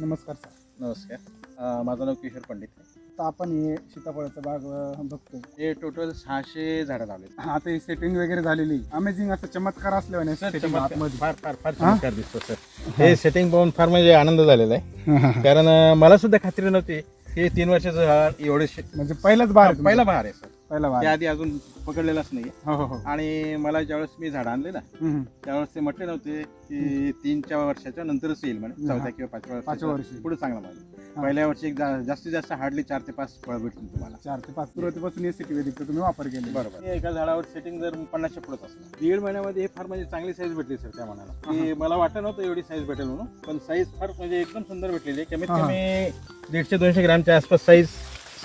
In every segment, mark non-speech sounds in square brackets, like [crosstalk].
नमस्कार सर. नमस्कार. अं, माझं नाव किशोर पंडित आहे. आता आपण हे सीताफळाचा बाग अं, बघतोय. हे टोटल सहाशे झाडं लावले आता ही सेटिंग वगैरे झालेली. अमेझिंग असं चमत्कार असल्याने setting आतमध्ये. फार फार फार? चमत्कार दिसतो सर. हे. सेटिंग पाहून फार म्हणजे आनंद झालेला आहे. कारण अं, मला सुद्धा खात्री नव्हती हे तीन वर्षाचं झाड एवढे शे- म्हणजे पहिलाच बार पहिला? बहार आहे सर. पहिला बार त्याआधी अजून पकडलेलाच नाही हो हो हो. आणि मला ज्यावेळेस मी झाड आणले ना हम्म. त्यावेळेस ते म्हटले नव्हते की तीन चार वर्षाच्या नंतरच येईल म्हणे हा. चौथ्या किंवा पाचव्या पाचव्या वर्षाच्या वर्षी. पुढे चांगला माल हा. पहिल्या वर्षी एक जा- जास्तीत जास्त हार्डली चार ते पाच फळ भेटतील तुम्हाला. चार ते पाच सुरुवातीपासून एस सी तुम्ही वापर केले. बरोबर. एका झाडावर सेटिंग जर पन्नासच्या पुढत असणार दीड महिन्यामध्ये हे फार म्हणजे चांगली साईज भेटली सर त्या मनाला की मला वाटत नव्हतं एवढी साईज भेटेल म्हणून पण साईज फार म्हणजे एकदम सुंदर भेटलेली आहे. कमीत हा. कमी दीडशे दोनशे ग्रामच्या आसपास साईज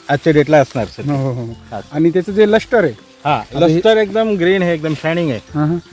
आजच्या डेटला असणार सर हो हो हो हा. आणि त्याचं जे लष्टर आहे हा लस्टर एकदम ग्रीन आहे एकदम शायनिंग आहे.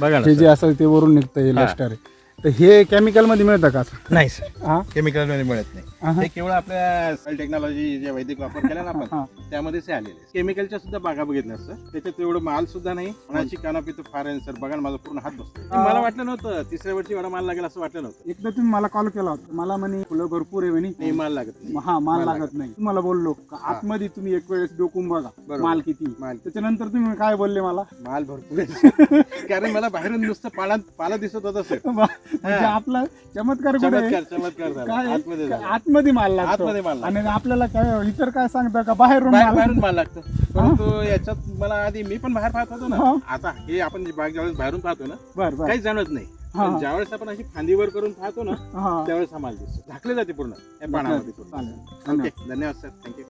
बघा ना हे. जे असं ते वरून निघतं हे हा. लष्टर आहे तर हे केमिकलमध्ये मिळतं का असं? नाही सर हा? केमिकलमध्ये मिळत नाही. हा, केवळ आपल्या सेल टेक्नॉलॉजी जे वैदिक वापर केला ना आपण. त्यामध्येच हे आलेले केमिकलच्या सुद्धा बागा बघितल्या सर त्याच्यात एवढं माल सुद्धा नाही. कोणाची कानापी तर फार आहे सर बघा ना माझा पूर्ण हात बसतो. मला वाटलं नव्हतं तिसऱ्या वर्षी एवढा माल लागेल असं वाटलं नव्हतं. एकदा तुम्ही मला कॉल केला होता. मला म्हणे फुलं भरपूर आहे म्हणे. नाही माल लागत नाही. हा माल लागत नाही. तुम्हाला बोललो का. आतमध्ये तुम्ही एक वेळेस डोकून बघा. माल किती. माल त्याच्यानंतर तुम्ही काय बोलले मला? माल भरपूर आहे [laughs] कारण मला बाहेरून नुसतं पाला पाला दिसत होता सर [laughs] म्हणजे आपला चमत्कार कुठे? आहे? चमत्कार चमत्कार झाला. काय? आतमध्ये काय झाला. आतमध्ये माल लागतो. आतमध्ये माल लागतो. आणि आपल्याला काय इतर काय सांगतं का? बाहेरून बाहेर- माल बाहेरून माल लागतो. परंतु याच्यात मला आधी मी पण बाहेर पाहत होतो ना. आता हे आपण जी बाग ज्यावेळेस बाहेरून पाहतो ना बर बर. काहीच जाणवत नाही. हा. पण ज्यावेळेस आपण अशी फांदीवर करून पाहतो ना हा. त्यावेळेस हा माल दिसतो. झाकले जाते पूर्ण या पानामध्ये पूर्ण. चालेल. ओके धन्यवाद. धन्यवाद सर. थँक्यू